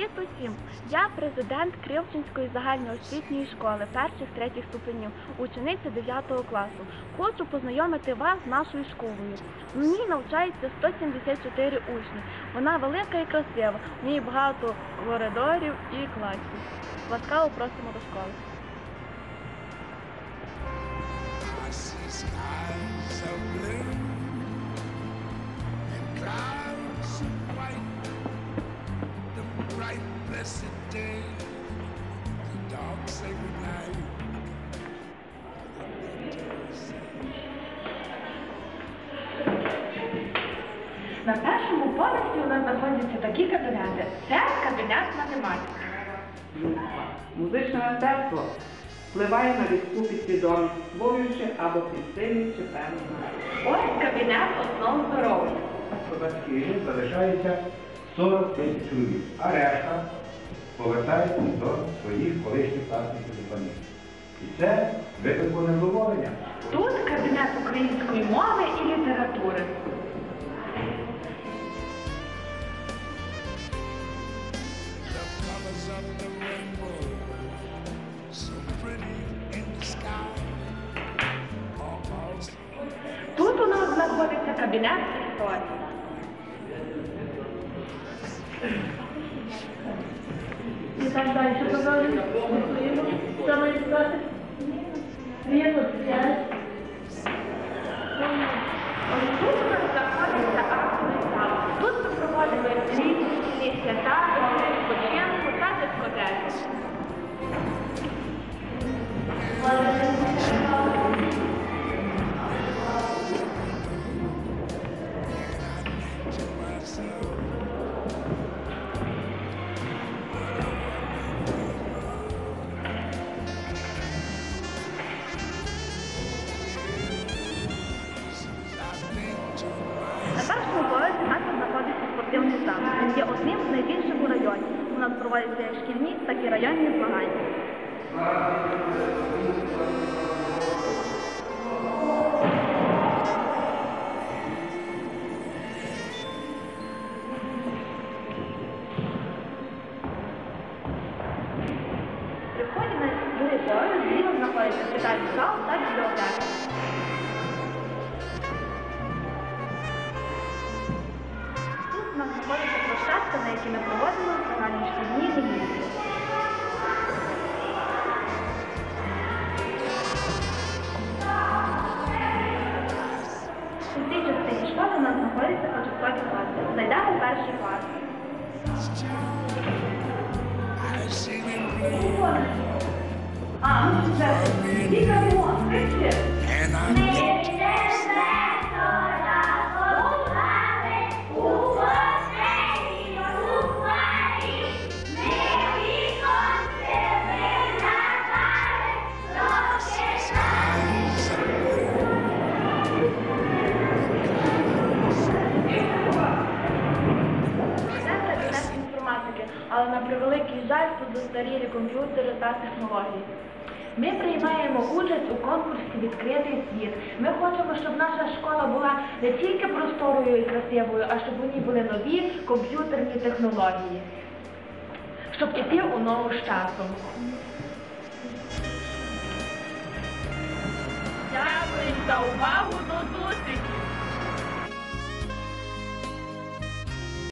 Привіт усім! Я президент Кривчинської загальноосвітньої школи перших третіх ступенів, учениця 9 класу. Хочу познайомити вас з нашою школою. В ній навчається 174 учні. Вона велика і красива. В ній багато коридорів і класів. Ласкаво просимо до школи. I see skies of blue На першому поверсі у нас знаходяться такі кабінети. Це кабінет математики. Музичне мистецтво впливає на людську підсвідомість, створюючи або підсилюючи певні знання. Ось кабінет основ здоров'я. Батьків залишається 40 тисяч чоловік, а решта повертається до своїх колишніх класних зупинів. І це викликало невдоволення. Тут кабінет української мови і літератури. Tudo nós na polícia cabinada, pode. Então, tá, isso que minutos, incluindo também para meninos, crianças. Є одним з найбільших у районі. У нас проводяться як шкільні, так і районні змагання. На якій ми проводимо загальні шкільні заняття. У цій частині школи у нас знаходиться початкові. Зайдемо в перший клас. А, ну це Віка Лімон, прийшли. Але на превеликий жаль тут комп'ютери та технології. Ми приймаємо участь у конкурсі Відкритий світ. Ми хочемо, щоб наша школа була не тільки просторою і красивою, а щоб у ній були нові комп'ютерні технології, щоб іти у ногу з часом. Дякую за увагу до зустрічі!